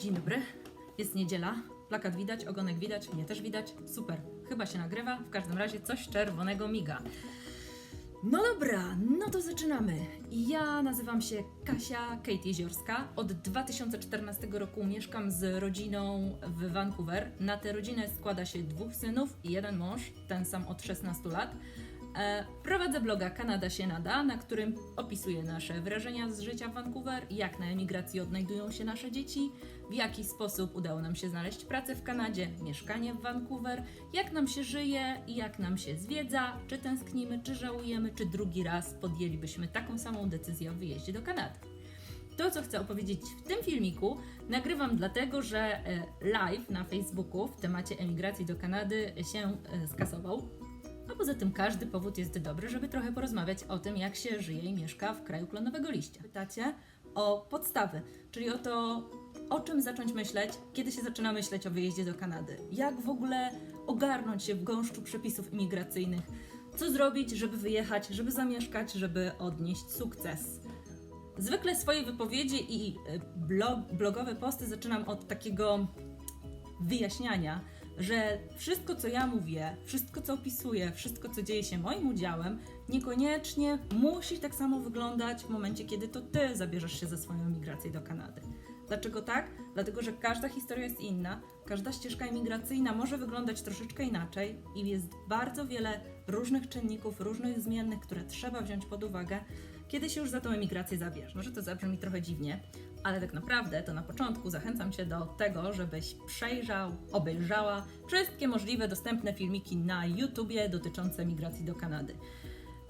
Dzień dobry. Jest niedziela. Plakat widać, ogonek widać, mnie też widać. Super. Chyba się nagrywa. W każdym razie coś czerwonego miga. No dobra, no to zaczynamy. Ja nazywam się Kasia Kate Jeziorska. Od 2014 roku mieszkam z rodziną w Vancouver. Na tę rodzinę składa się dwóch synów i jeden mąż, ten sam od 16 lat. E, Prowadzę bloga Kanada się nada, na którym opisuję nasze wrażenia z życia w Vancouver, jak na emigracji odnajdują się nasze dzieci, w jaki sposób udało nam się znaleźć pracę w Kanadzie, mieszkanie w Vancouver, jak nam się żyje i jak nam się zwiedza, czy tęsknimy, czy żałujemy, czy drugi raz podjęlibyśmy taką samą decyzję o wyjeździe do Kanady. To, co chcę opowiedzieć w tym filmiku, nagrywam dlatego, że e, live na Facebooku w temacie emigracji do Kanady się e, skasował. A poza tym każdy powód jest dobry, żeby trochę porozmawiać o tym, jak się żyje i mieszka w kraju klonowego liścia. Pytacie o podstawy, czyli o to, o czym zacząć myśleć, kiedy się zaczyna myśleć o wyjeździe do Kanady. Jak w ogóle ogarnąć się w gąszczu przepisów imigracyjnych. Co zrobić, żeby wyjechać, żeby zamieszkać, żeby odnieść sukces. Zwykle swoje wypowiedzi i e, blog, blogowe posty zaczynam od takiego wyjaśniania, że wszystko, co ja mówię, wszystko, co opisuję, wszystko, co dzieje się moim udziałem, niekoniecznie musi tak samo wyglądać w momencie, kiedy to ty zabierzesz się za swoją emigrację do Kanady. Dlaczego tak? Dlatego, że każda historia jest inna, każda ścieżka imigracyjna może wyglądać troszeczkę inaczej i jest bardzo wiele różnych czynników, różnych zmiennych, które trzeba wziąć pod uwagę, kiedy się już za tą emigrację zabierz. Może to zabrzmi trochę dziwnie, ale tak naprawdę to na początku zachęcam Cię do tego, żebyś przejrzał, obejrzała wszystkie możliwe dostępne filmiki na YouTubie dotyczące migracji do Kanady.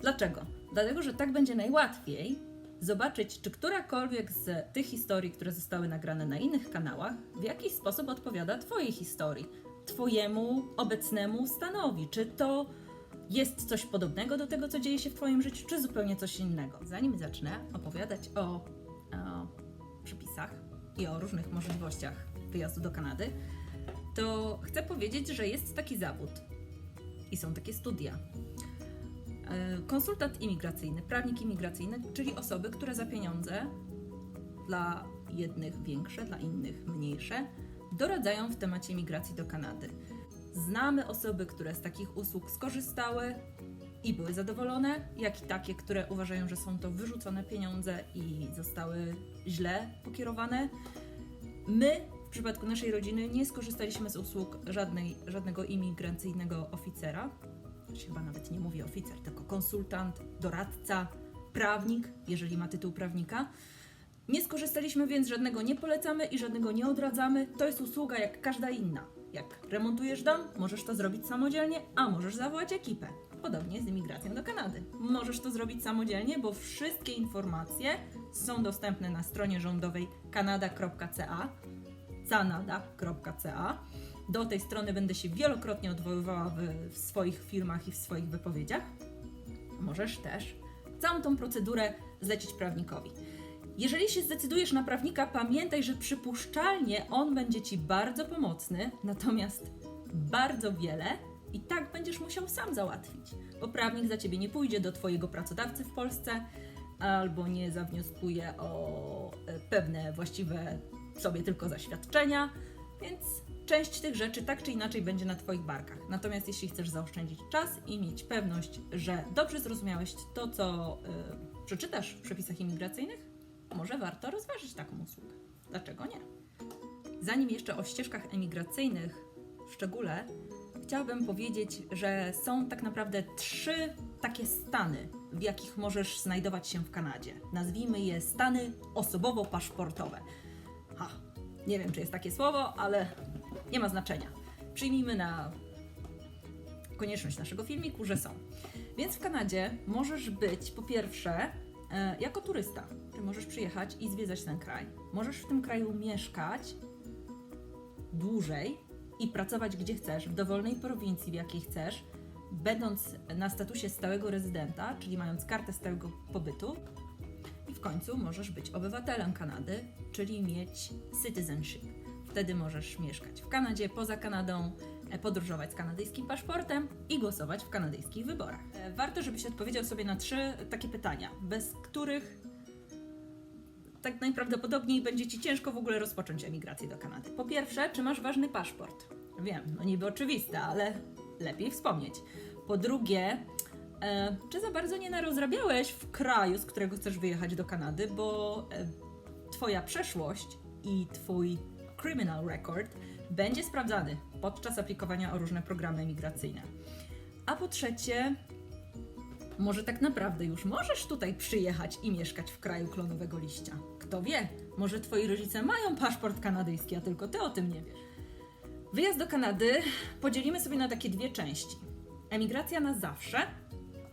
Dlaczego? Dlatego, że tak będzie najłatwiej zobaczyć, czy którakolwiek z tych historii, które zostały nagrane na innych kanałach, w jakiś sposób odpowiada Twojej historii, Twojemu obecnemu stanowi. Czy to jest coś podobnego do tego, co dzieje się w Twoim życiu, czy zupełnie coś innego. Zanim zacznę opowiadać o, o przepisach i o różnych możliwościach wyjazdu do Kanady, to chcę powiedzieć, że jest taki zawód i są takie studia. E, Konsultant imigracyjny, prawnik imigracyjny, czyli osoby, które za pieniądze dla jednych większe, dla innych mniejsze, doradzają w temacie migracji do Kanady. Znamy osoby, które z takich usług skorzystały i były zadowolone, jak i takie, które uważają, że są to wyrzucone pieniądze i zostały źle pokierowane. My w przypadku naszej rodziny nie skorzystaliśmy z usług żadnej, żadnego imigracyjnego oficera. Chyba nawet nie mówię oficer, tylko konsultant, doradca, prawnik, jeżeli ma tytuł prawnika. Nie skorzystaliśmy więc żadnego nie polecamy i żadnego nie odradzamy. To jest usługa jak każda inna. Jak remontujesz dom, możesz to zrobić samodzielnie, a możesz zawołać ekipę. Podobnie z imigracją do Kanady. Możesz to zrobić samodzielnie, bo wszystkie informacje są dostępne na stronie rządowej kanada.ca canada.ca. Do tej strony będę się wielokrotnie odwoływała w, w swoich filmach i w swoich wypowiedziach. Możesz też całą tą procedurę zlecić prawnikowi. Jeżeli się zdecydujesz na prawnika, pamiętaj, że przypuszczalnie on będzie ci bardzo pomocny, natomiast bardzo wiele i tak będziesz musiał sam załatwić, bo prawnik za ciebie nie pójdzie do twojego pracodawcy w Polsce albo nie zawnioskuje o e, pewne właściwe sobie tylko zaświadczenia, więc część tych rzeczy tak czy inaczej będzie na Twoich barkach. Natomiast jeśli chcesz zaoszczędzić czas i mieć pewność, że dobrze zrozumiałeś to, co y, przeczytasz w przepisach imigracyjnych, może warto rozważyć taką usługę. Dlaczego nie? Zanim jeszcze o ścieżkach emigracyjnych w szczególe, chciałabym powiedzieć, że są tak naprawdę trzy takie stany, w jakich możesz znajdować się w Kanadzie. Nazwijmy je stany osobowo-paszportowe. Ha, nie wiem, czy jest takie słowo, ale nie ma znaczenia. Przyjmijmy na konieczność naszego filmiku, że są. Więc w Kanadzie możesz być po pierwsze jako turysta, czyli możesz przyjechać i zwiedzać ten kraj. Możesz w tym kraju mieszkać dłużej i pracować gdzie chcesz, w dowolnej prowincji, w jakiej chcesz, będąc na statusie stałego rezydenta, czyli mając kartę stałego pobytu. I w końcu możesz być obywatelem Kanady, czyli mieć citizenship. Wtedy możesz mieszkać w Kanadzie, poza Kanadą, e, podróżować z kanadyjskim paszportem i głosować w kanadyjskich wyborach. E, Warto, żebyś odpowiedział sobie na trzy takie pytania, bez których tak najprawdopodobniej będzie Ci ciężko w ogóle rozpocząć emigrację do Kanady. Po pierwsze, czy masz ważny paszport? Wiem, no niby oczywiste, ale lepiej wspomnieć. Po drugie, e, czy za bardzo nie narozrabiałeś w kraju, z którego chcesz wyjechać do Kanady, bo e, Twoja przeszłość i Twój criminal record będzie sprawdzany podczas aplikowania o różne programy migracyjne. A po trzecie, może tak naprawdę już możesz tutaj przyjechać i mieszkać w kraju klonowego liścia. Kto wie, może twoi rodzice mają paszport kanadyjski, a tylko ty o tym nie wiesz. Wyjazd do Kanady podzielimy sobie na takie dwie części: emigracja na zawsze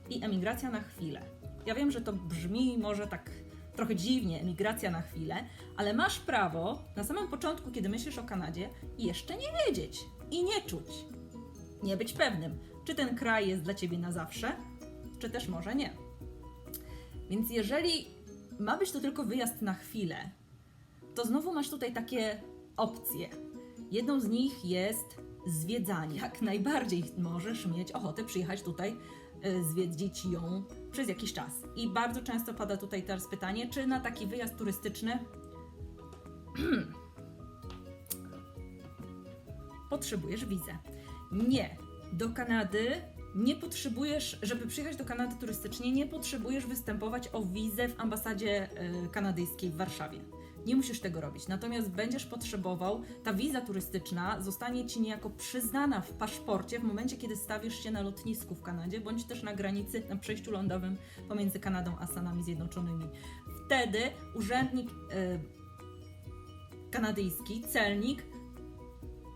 i emigracja na chwilę. Ja wiem, że to brzmi może tak trochę dziwnie, emigracja na chwilę, ale masz prawo na samym początku, kiedy myślisz o Kanadzie, jeszcze nie wiedzieć i nie czuć, nie być pewnym, czy ten kraj jest dla ciebie na zawsze, czy też może nie. Więc jeżeli ma być to tylko wyjazd na chwilę, to znowu masz tutaj takie opcje. Jedną z nich jest zwiedzanie. Jak najbardziej możesz mieć ochotę przyjechać tutaj, y, zwiedzić ją przez jakiś czas. I bardzo często pada tutaj teraz pytanie, czy na taki wyjazd turystyczny potrzebujesz wizę. Nie. Do Kanady nie potrzebujesz, żeby przyjechać do Kanady turystycznie, nie potrzebujesz występować o wizę w ambasadzie e, kanadyjskiej w Warszawie. Nie musisz tego robić. Natomiast będziesz potrzebował, ta wiza turystyczna zostanie ci niejako przyznana w paszporcie w momencie, kiedy stawisz się na lotnisku w Kanadzie, bądź też na granicy, na przejściu lądowym pomiędzy Kanadą a Stanami Zjednoczonymi. Wtedy urzędnik e, kanadyjski, celnik,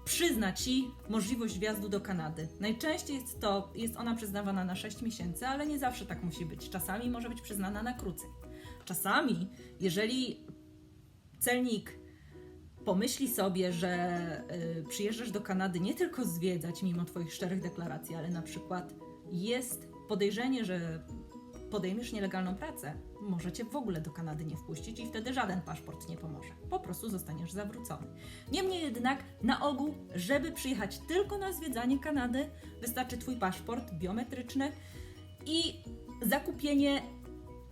przyzna ci możliwość wjazdu do Kanady. Najczęściej jest to, jest ona przyznawana na 6 miesięcy, ale nie zawsze tak musi być. Czasami może być przyznana na krócej. Czasami, jeżeli celnik pomyśli sobie, że y, przyjeżdżasz do Kanady nie tylko zwiedzać mimo Twoich szczerych deklaracji, ale na przykład jest podejrzenie, że podejmiesz nielegalną pracę, może cię w ogóle do Kanady nie wpuścić i wtedy żaden paszport nie pomoże. Po prostu zostaniesz zawrócony. Niemniej jednak, na ogół, żeby przyjechać tylko na zwiedzanie Kanady, wystarczy Twój paszport biometryczny i zakupienie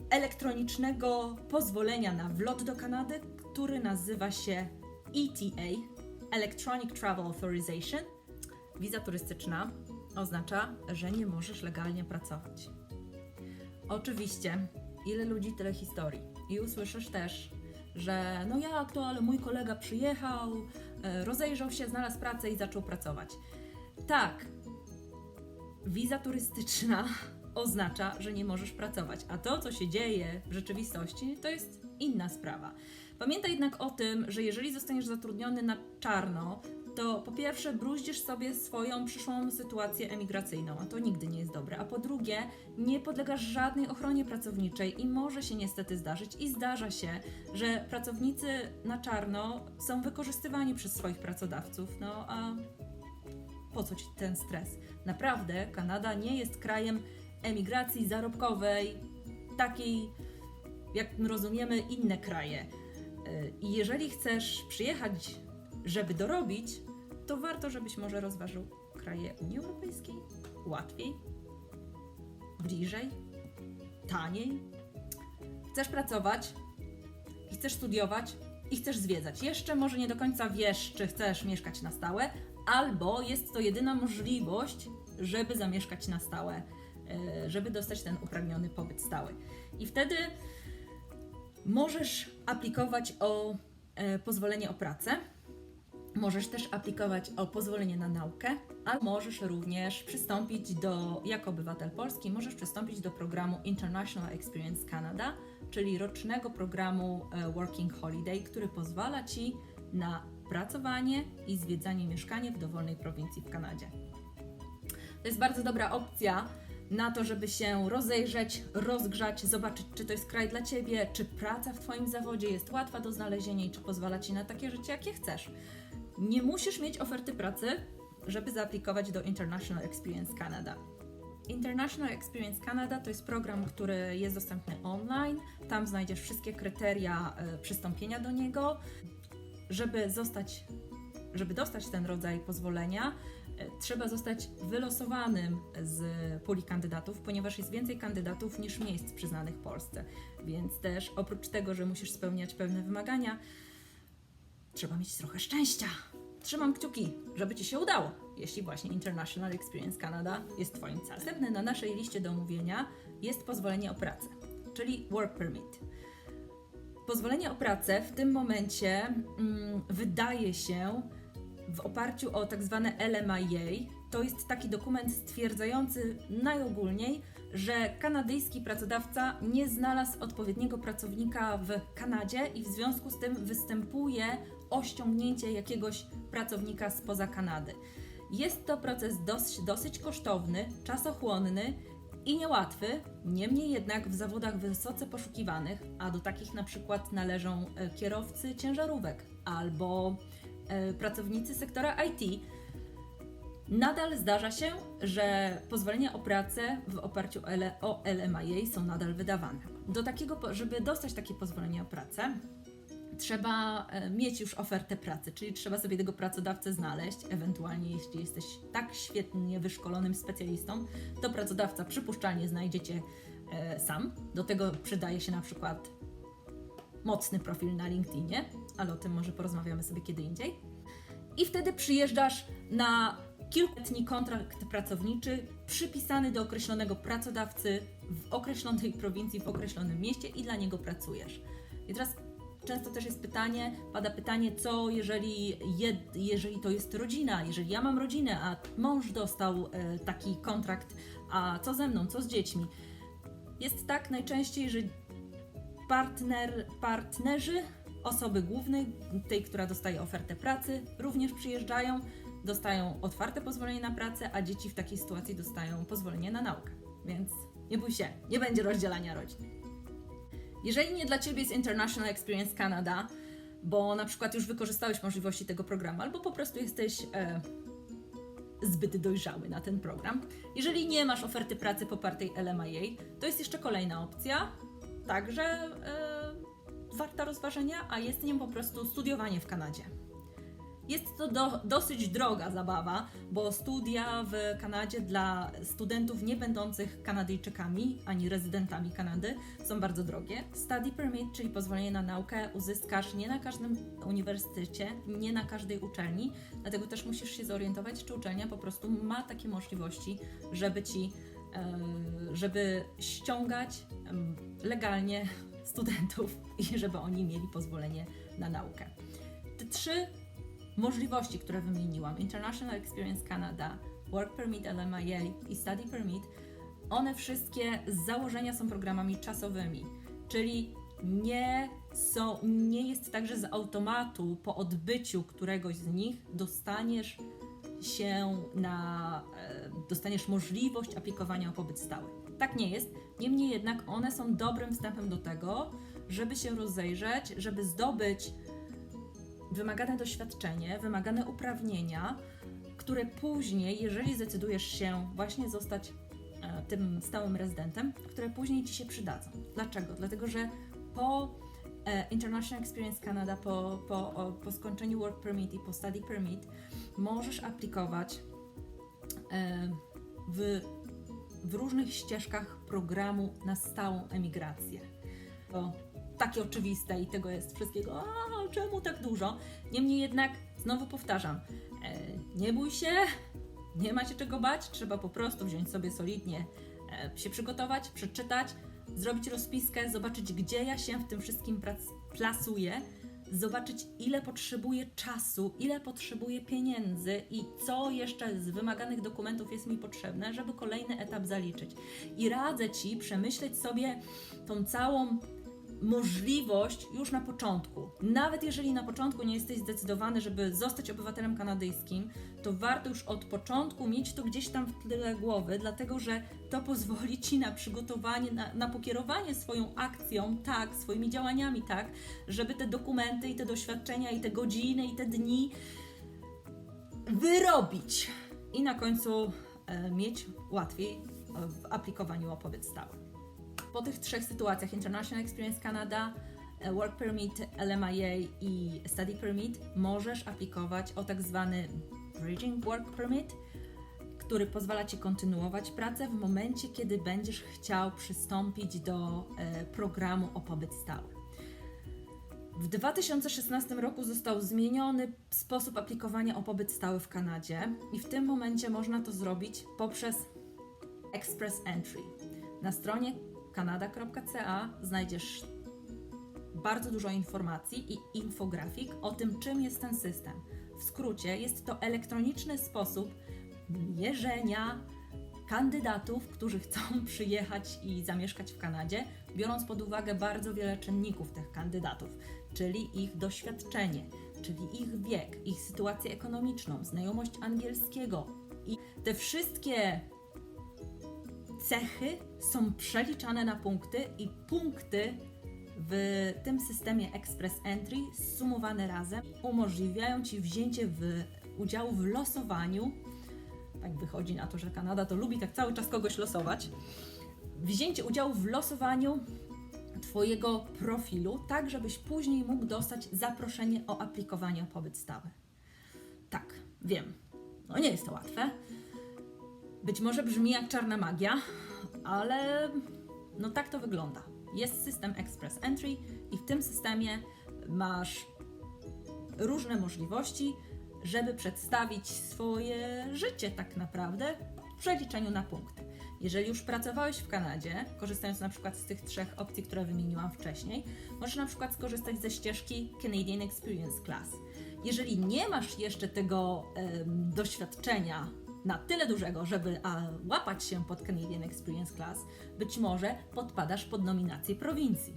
elektronicznego pozwolenia na wlot do Kanady, który nazywa się ETA Electronic Travel Authorization. Wiza turystyczna oznacza, że nie możesz legalnie pracować. Oczywiście, ile ludzi, tyle historii. I usłyszysz też, że no jak to, ale mój kolega przyjechał, e, rozejrzał się, znalazł pracę i zaczął pracować. Tak, wiza turystyczna oznacza, że nie możesz pracować, a to, co się dzieje w rzeczywistości, to jest inna sprawa. Pamiętaj jednak o tym, że jeżeli zostaniesz zatrudniony na czarno, to po pierwsze bruździsz sobie swoją przyszłą sytuację emigracyjną, a to nigdy nie jest dobre. A po drugie, nie podlegasz żadnej ochronie pracowniczej i może się niestety zdarzyć i zdarza się, że pracownicy na czarno są wykorzystywani przez swoich pracodawców. No a po co ci ten stres? Naprawdę, Kanada nie jest krajem emigracji zarobkowej, takiej jak rozumiemy inne kraje. Yy, I jeżeli chcesz przyjechać, żeby dorobić, to warto, żebyś może rozważył kraje Unii Europejskiej łatwiej, bliżej, taniej. Chcesz pracować chcesz studiować i chcesz zwiedzać. Jeszcze może nie do końca wiesz, czy chcesz mieszkać na stałe, albo jest to jedyna możliwość, żeby zamieszkać na stałe, e, żeby dostać ten uprawniony pobyt stały. I wtedy możesz aplikować o e, pozwolenie o pracę. Możesz też aplikować o pozwolenie na naukę, a możesz również przystąpić do, jako obywatel polski, możesz przystąpić do programu International Experience Canada, czyli rocznego programu e, Working Holiday, który pozwala Ci na pracowanie i zwiedzanie mieszkania w dowolnej prowincji w Kanadzie. To jest bardzo dobra opcja na to, żeby się rozejrzeć, rozgrzać, zobaczyć, czy to jest kraj dla Ciebie, czy praca w Twoim zawodzie jest łatwa do znalezienia i czy pozwala Ci na takie życie, jakie chcesz. Nie musisz mieć oferty pracy, żeby zaaplikować do International Experience Canada. International Experience Canada to jest program, który jest dostępny online. Tam znajdziesz wszystkie kryteria e, przystąpienia do niego. Żeby zostać, żeby dostać ten rodzaj pozwolenia, trzeba zostać wylosowanym z puli kandydatów, ponieważ jest więcej kandydatów niż miejsc przyznanych Polsce. Więc też oprócz tego, że musisz spełniać pewne wymagania, trzeba mieć trochę szczęścia. Trzymam kciuki, żeby Ci się udało, jeśli właśnie International Experience Canada jest Twoim celem. Następne na naszej liście do omówienia jest pozwolenie o pracę, czyli Work Permit. Pozwolenie o pracę w tym momencie mm, wydaje się w oparciu o tak zwane LMIA. To jest taki dokument stwierdzający najogólniej, że kanadyjski pracodawca nie znalazł odpowiedniego pracownika w Kanadzie i w związku z tym występuje o ściągnięcie jakiegoś pracownika spoza Kanady. Jest to proces dosyć, dosyć kosztowny, czasochłonny i niełatwy, niemniej jednak w zawodach wysoce poszukiwanych, a do takich na przykład należą e, kierowcy ciężarówek albo pracownicy sektora IT, nadal zdarza się, że pozwolenia o pracę w oparciu o LMIA są nadal wydawane. Do takiego, żeby dostać takie pozwolenie o pracę, trzeba e, mieć już ofertę pracy, czyli trzeba sobie tego pracodawcę znaleźć, ewentualnie jeśli jesteś tak świetnie wyszkolonym specjalistą, to pracodawca przypuszczalnie znajdziecie e, sam. Do tego przydaje się na przykład mocny profil na LinkedInie, ale o tym może porozmawiamy sobie kiedy indziej. I wtedy przyjeżdżasz na kilkuletni kontrakt pracowniczy przypisany do określonego pracodawcy w określonej prowincji, w określonym mieście i dla niego pracujesz. I teraz często też jest pytanie, pada pytanie, co jeżeli, jeżeli to jest rodzina, jeżeli ja mam rodzinę, a mąż dostał e, taki kontrakt, a co ze mną, co z dziećmi? Jest tak najczęściej, że partner, partnerzy osoby głównej, tej, która dostaje ofertę pracy, również przyjeżdżają, dostają otwarte pozwolenie na pracę, a dzieci w takiej sytuacji dostają pozwolenie na naukę. Więc nie bój się, nie będzie rozdzielania rodzin. Jeżeli nie dla Ciebie jest International Experience Canada, bo na przykład już wykorzystałeś możliwości tego programu, albo po prostu jesteś e, zbyt dojrzały na ten program. Jeżeli nie masz oferty pracy popartej LMIA, to jest jeszcze kolejna opcja, także e, warta rozważenia, a jest nią po prostu studiowanie w Kanadzie. Jest to do, dosyć droga zabawa, bo studia w Kanadzie dla studentów nie będących Kanadyjczykami ani rezydentami Kanady są bardzo drogie. Study permit, czyli pozwolenie na naukę, uzyskasz nie na każdym uniwersytecie, nie na każdej uczelni, dlatego też musisz się zorientować, czy uczelnia po prostu ma takie możliwości, żeby ci, żeby ściągać legalnie studentów i żeby oni mieli pozwolenie na naukę. Te trzy możliwości, które wymieniłam, International Experience Canada, Work Permit LMIA i Study Permit, one wszystkie z założenia są programami czasowymi, czyli nie, są, nie jest tak, że z automatu po odbyciu któregoś z nich dostaniesz się na, e, dostaniesz możliwość aplikowania o pobyt stały. Tak nie jest, niemniej jednak one są dobrym wstępem do tego, żeby się rozejrzeć, żeby zdobyć wymagane doświadczenie, wymagane uprawnienia, które później, jeżeli zdecydujesz się właśnie zostać e, tym stałym rezydentem, które później Ci się przydadzą. Dlaczego? Dlatego, że po e, International Experience Canada, po, po, po skończeniu Work Permit i po Study Permit, możesz aplikować e, w, w różnych ścieżkach programu na stałą emigrację. To takie oczywiste i tego jest wszystkiego, a czemu tak dużo? Niemniej jednak, znowu powtarzam, e, nie bój się, nie ma się czego bać, trzeba po prostu wziąć sobie solidnie, e, się przygotować, przeczytać, zrobić rozpiskę, zobaczyć, gdzie ja się w tym wszystkim plasuję, zobaczyć, ile potrzebuję czasu, ile potrzebuję pieniędzy i co jeszcze z wymaganych dokumentów jest mi potrzebne, żeby kolejny etap zaliczyć. I radzę Ci przemyśleć sobie tą całą możliwość już na początku. Nawet jeżeli na początku nie jesteś zdecydowany, żeby zostać obywatelem kanadyjskim, to warto już od początku mieć to gdzieś tam w tyle głowy, dlatego że to pozwoli ci na przygotowanie, na, na pokierowanie swoją akcją, tak, swoimi działaniami, tak, żeby te dokumenty i te doświadczenia i te godziny i te dni wyrobić i na końcu e, mieć łatwiej w aplikowaniu o pobyt stały. Po tych trzech sytuacjach International Experience Canada, e, Work Permit, LMIA i Study Permit możesz aplikować o tak zwany Bridging Work Permit, który pozwala Ci kontynuować pracę w momencie, kiedy będziesz chciał przystąpić do e, programu o pobyt stały. W 2016 roku został zmieniony sposób aplikowania o pobyt stały w Kanadzie i w tym momencie można to zrobić poprzez Express Entry. Na stronie kanada.ca znajdziesz bardzo dużo informacji i infografik o tym, czym jest ten system. W skrócie, jest to elektroniczny sposób mierzenia kandydatów, którzy chcą przyjechać i zamieszkać w Kanadzie, biorąc pod uwagę bardzo wiele czynników tych kandydatów, czyli ich doświadczenie, czyli ich wiek, ich sytuację ekonomiczną, znajomość angielskiego i te wszystkie cechy są przeliczane na punkty i punkty w tym systemie Express Entry sumowane razem umożliwiają Ci wzięcie w, udziału w losowaniu. Tak wychodzi na to, że Kanada to lubi tak cały czas kogoś losować. Wzięcie udziału w losowaniu Twojego profilu, tak żebyś później mógł dostać zaproszenie o aplikowanie o pobyt stały. Tak, wiem, no nie jest to łatwe. Być może brzmi jak czarna magia, ale no tak to wygląda. Jest system Express Entry i w tym systemie masz różne możliwości, żeby przedstawić swoje życie tak naprawdę w przeliczeniu na punkty. Jeżeli już pracowałeś w Kanadzie, korzystając na przykład z tych trzech opcji, które wymieniłam wcześniej, możesz na przykład skorzystać ze ścieżki Canadian Experience Class. Jeżeli nie masz jeszcze tego doświadczenia na tyle dużego, żeby a, łapać się pod Canadian Experience Class, być może podpadasz pod nominację prowincji.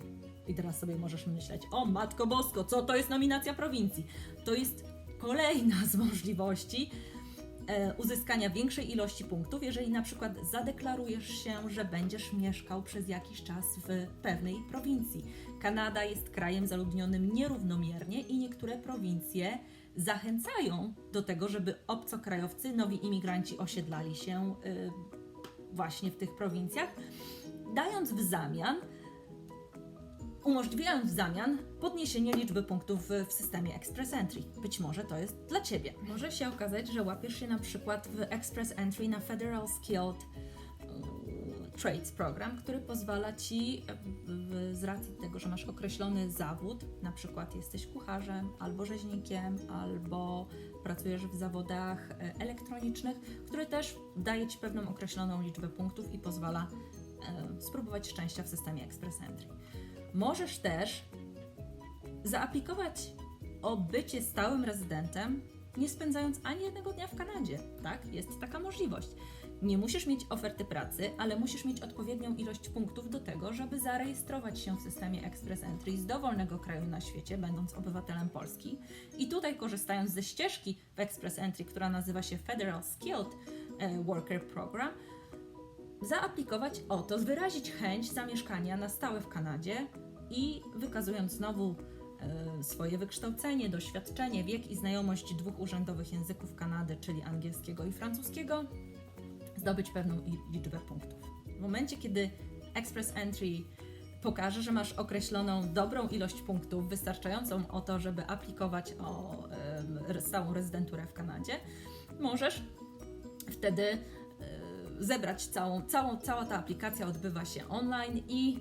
I teraz sobie możesz myśleć, o matko bosko, co to jest nominacja prowincji? To jest kolejna z możliwości e, uzyskania większej ilości punktów, jeżeli na przykład zadeklarujesz się, że będziesz mieszkał przez jakiś czas w pewnej prowincji. Kanada jest krajem zaludnionym nierównomiernie i niektóre prowincje zachęcają do tego, żeby obcokrajowcy, nowi imigranci osiedlali się y, właśnie w tych prowincjach, dając w zamian, umożliwiając w zamian podniesienie liczby punktów w, systemie Express Entry. Być może to jest dla Ciebie. Może się okazać, że łapiesz się na przykład w Express Entry na Federal Skilled Trades Program, który pozwala Ci e, z racji tego, że masz określony zawód, na przykład jesteś kucharzem, albo rzeźnikiem, albo pracujesz w zawodach e, elektronicznych, który też daje Ci pewną określoną liczbę punktów i pozwala e, spróbować szczęścia w systemie Express Entry. Możesz też zaaplikować o bycie stałym rezydentem, nie spędzając ani jednego dnia w Kanadzie. Tak, jest taka możliwość. Nie musisz mieć oferty pracy, ale musisz mieć odpowiednią ilość punktów do tego, żeby zarejestrować się w systemie Express Entry z dowolnego kraju na świecie, będąc obywatelem Polski. I tutaj, korzystając ze ścieżki w Express Entry, która nazywa się Federal Skilled e, Worker Program, zaaplikować o to, wyrazić chęć zamieszkania na stałe w Kanadzie i wykazując znowu e, swoje wykształcenie, doświadczenie, wiek i znajomość dwóch urzędowych języków Kanady, czyli angielskiego i francuskiego, zdobyć pewną liczbę punktów. W momencie, kiedy Express Entry pokaże, że masz określoną dobrą ilość punktów, wystarczającą o to, żeby aplikować o e, stałą rezydenturę w Kanadzie, możesz wtedy e, zebrać całą, całą, cała ta aplikacja odbywa się online i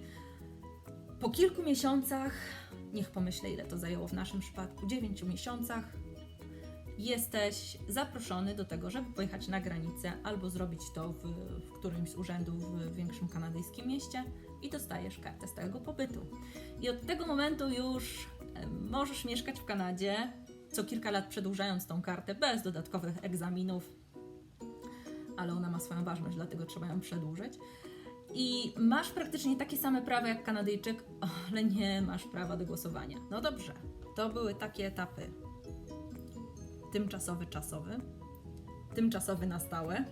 po kilku miesiącach, niech pomyślę ile to zajęło w naszym przypadku, 9 miesiącach, jesteś zaproszony do tego, żeby pojechać na granicę albo zrobić to w, w którymś z urzędów w większym kanadyjskim mieście i dostajesz kartę stałego pobytu. I od tego momentu już możesz mieszkać w Kanadzie, co kilka lat przedłużając tą kartę bez dodatkowych egzaminów, ale ona ma swoją ważność, dlatego trzeba ją przedłużyć. I masz praktycznie takie same prawa jak Kanadyjczyk, ale nie masz prawa do głosowania. No dobrze, to były takie etapy. Tymczasowy, czasowy, tymczasowy na stałe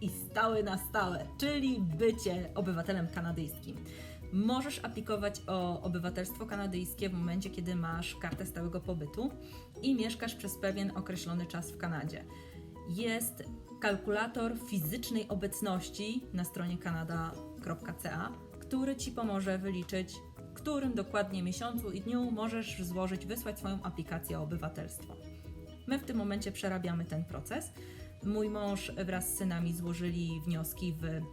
i stały na stałe, czyli bycie obywatelem kanadyjskim. Możesz aplikować o obywatelstwo kanadyjskie w momencie, kiedy masz kartę stałego pobytu i mieszkasz przez pewien określony czas w Kanadzie. Jest kalkulator fizycznej obecności na stronie kanada.ca, który Ci pomoże wyliczyć, którym dokładnie miesiącu i dniu możesz złożyć, wysłać swoją aplikację o obywatelstwo. My w tym momencie przerabiamy ten proces. Mój mąż wraz z synami złożyli wnioski w, mm,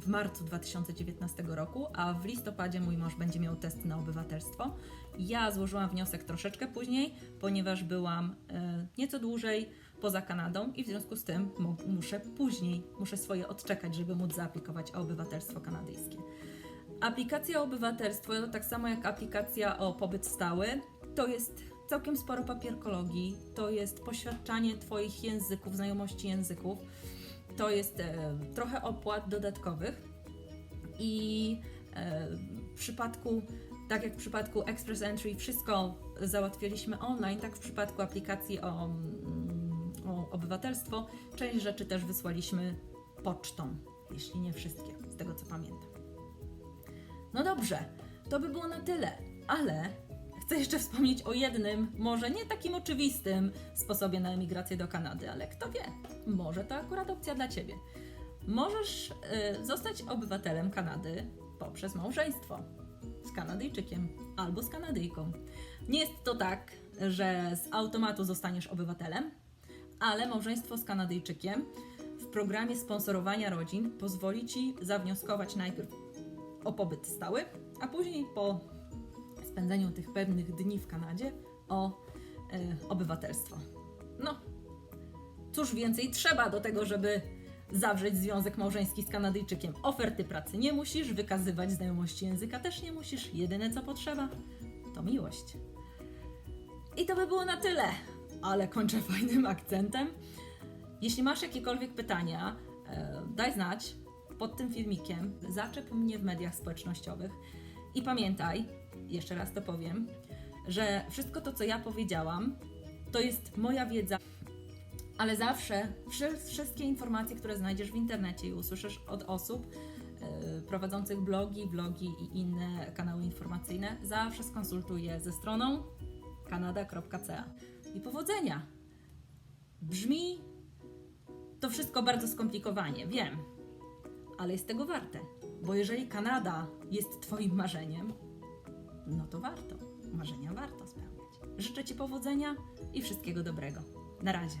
w marcu 2019 roku, a w listopadzie mój mąż będzie miał test na obywatelstwo. Ja złożyłam wniosek troszeczkę później, ponieważ byłam e, nieco dłużej poza Kanadą i w związku z tym mu- muszę później, muszę swoje odczekać, żeby móc zaaplikować o obywatelstwo kanadyjskie. Aplikacja o obywatelstwo, tak samo jak aplikacja o pobyt stały, to jest całkiem sporo papierkologii, to jest poświadczanie Twoich języków, znajomości języków, to jest e, trochę opłat dodatkowych. I e, w przypadku, tak jak w przypadku Express Entry, wszystko załatwialiśmy online, tak w przypadku aplikacji o, mm, o obywatelstwo, część rzeczy też wysłaliśmy pocztą, jeśli nie wszystkie, z tego co pamiętam. No dobrze, to by było na tyle, ale chcę jeszcze wspomnieć o jednym, może nie takim oczywistym sposobie na emigrację do Kanady, ale kto wie, może to akurat opcja dla Ciebie. Możesz y, zostać obywatelem Kanady poprzez małżeństwo z Kanadyjczykiem albo z Kanadyjką. Nie jest to tak, że z automatu zostaniesz obywatelem, ale małżeństwo z Kanadyjczykiem w programie sponsorowania rodzin pozwoli Ci zawnioskować najpierw o pobyt stały, a później po spędzeniu tych pewnych dni w Kanadzie o e, obywatelstwo. No, cóż więcej trzeba do tego, żeby zawrzeć związek małżeński z Kanadyjczykiem? Oferty pracy nie musisz, wykazywać znajomości języka też nie musisz. Jedyne co potrzeba to miłość. I to by było na tyle, ale kończę fajnym akcentem. Jeśli masz jakiekolwiek pytania, e, daj znać pod tym filmikiem, zaczep mnie w mediach społecznościowych i pamiętaj, jeszcze raz to powiem, że wszystko to, co ja powiedziałam, to jest moja wiedza, ale zawsze wszy- wszystkie informacje, które znajdziesz w internecie i usłyszysz od osób e, prowadzących blogi, vlogi i inne kanały informacyjne, zawsze skonsultuję ze stroną kanada.ca. I powodzenia! Brzmi to wszystko bardzo skomplikowanie, wiem, ale jest tego warte. Bo jeżeli Kanada jest Twoim marzeniem, no to warto. Marzenia warto spełniać. Życzę Ci powodzenia i wszystkiego dobrego. Na razie.